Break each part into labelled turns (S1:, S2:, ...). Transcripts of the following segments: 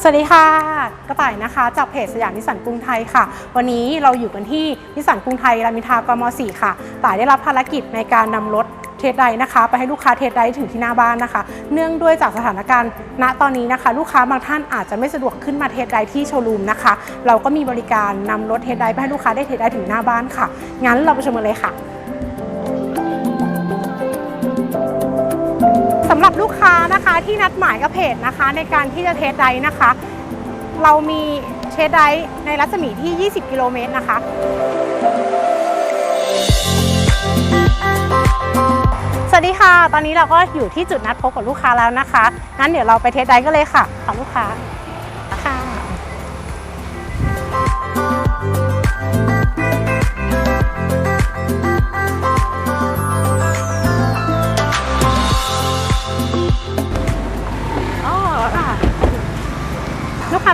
S1: สวัสดีค่ะ กระต่ายนะคะ จากเพจสยามนิสสันกรุงไทยค่ะ วันนี้เราอยู่กันที่นิสสันกรุงไทยรามอินทรากม .4 ค่ะต่ายได้รับภารกิจในการนำรถเทสไดนะคะ ไปให้ลูกค้าเทสไดถึงที่หน้าบ้านนะคะ เนื่องด้วยจากสถานการณ์ ณตอนนี้นะคะ ลูกค้าบางท่านอาจจะไม่สะดวกขึ้นมาเทสไดที่โชว์รูมนะคะ เราก็มีบริการนำรถเทสไดไปให้ลูกค้าได้เทสไดถึงหน้าบ้านค่ะงั้นเราไปชมกันเลยค่ะ ค้านะที่นัดหมายกับเพจนะคะ ในการที่จะเทสไดนะคะ เรามีเทสไดในรัศมีที่ 20 กิโลเมตรนะคะสวัสดีค่ะ ตอนนี้เราก็อยู่ที่จุดนัดพบกับลูกค้าแล้วนะคะ งั้นเดี๋ยวเราไปเทสไดกันเลยค่ะค่ะลูกค้า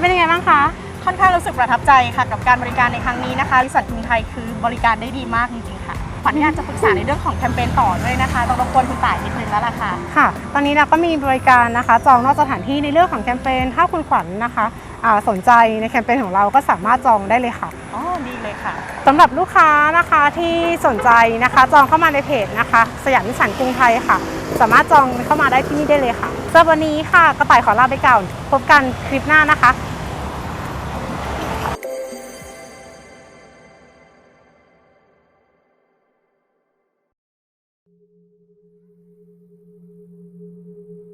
S1: เป็นยังไงบ้างคะ
S2: ค่อนข้างรู้สึกประทับใจค่ะกับการบริการในครั้งนี้นะคะบริษัทกรุงไทยคือบริการได้ดีมากจริงๆ ออนุญาตจะปรึกษาในเรื่องของแคมเปญต่อด้วยนะคะต้องรบกวนคุณต่ายนิดนึงแล้วล่ะค่ะ
S1: ค่ะ ตอนนี้เราก็มีบริการนะคะ จองนอกสถานที่ในเรื่องของแคมเปญถ้าคุณขวัญนะคะอ่าสนใจในแคมเปญของเราก็สามารถจองได้เลยค่ะ
S2: อ๋อดีเลยค่ะ
S1: สำหรับลูกค้านะคะที่สนใจนะคะ จองเข้ามาในเพจนะคะ สยามนิสสันกรุงไทยค่ะ สามารถจองเข้ามาได้ที่นี่ได้เลยค่ะสำหรับวันนี้ค่ะกระต่ายขอลาไปก่อนพบกันคลิปหน้านะคะ